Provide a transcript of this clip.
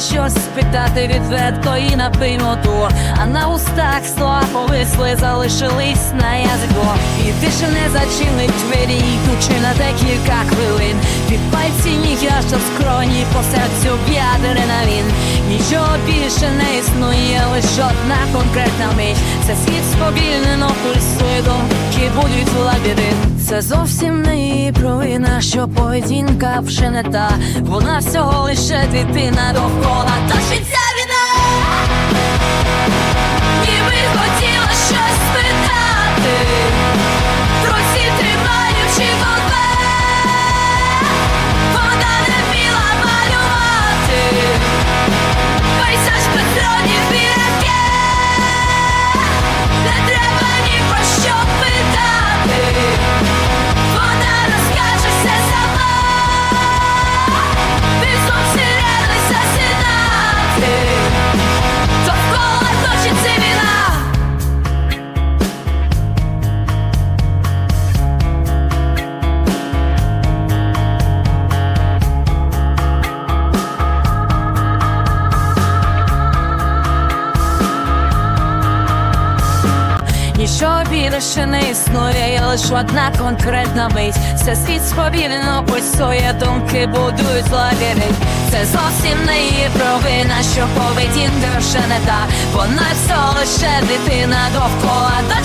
щось спитати відверто і на напряму А на устах слова повисли, залишились на язику. І ти не зачинить двері, йдучи на декілька хвилин. Від пальці ніг я що в скроні по серцю б'яде він Нічого більше не лише одна конкретна мить Це світ сповільнено пульсує, думки будуть в лабіринт Це зовсім не її провина, що поведінка вже не та. Вона всього лише дитина довкола. Та Нічого більше не існує, є лише одна конкретна мить. Це світ сповільнено пульсує, думки будують лабіринт. Це зовсім не її провина, що поведінка вже не та. Вона все лише дитина довкола. Та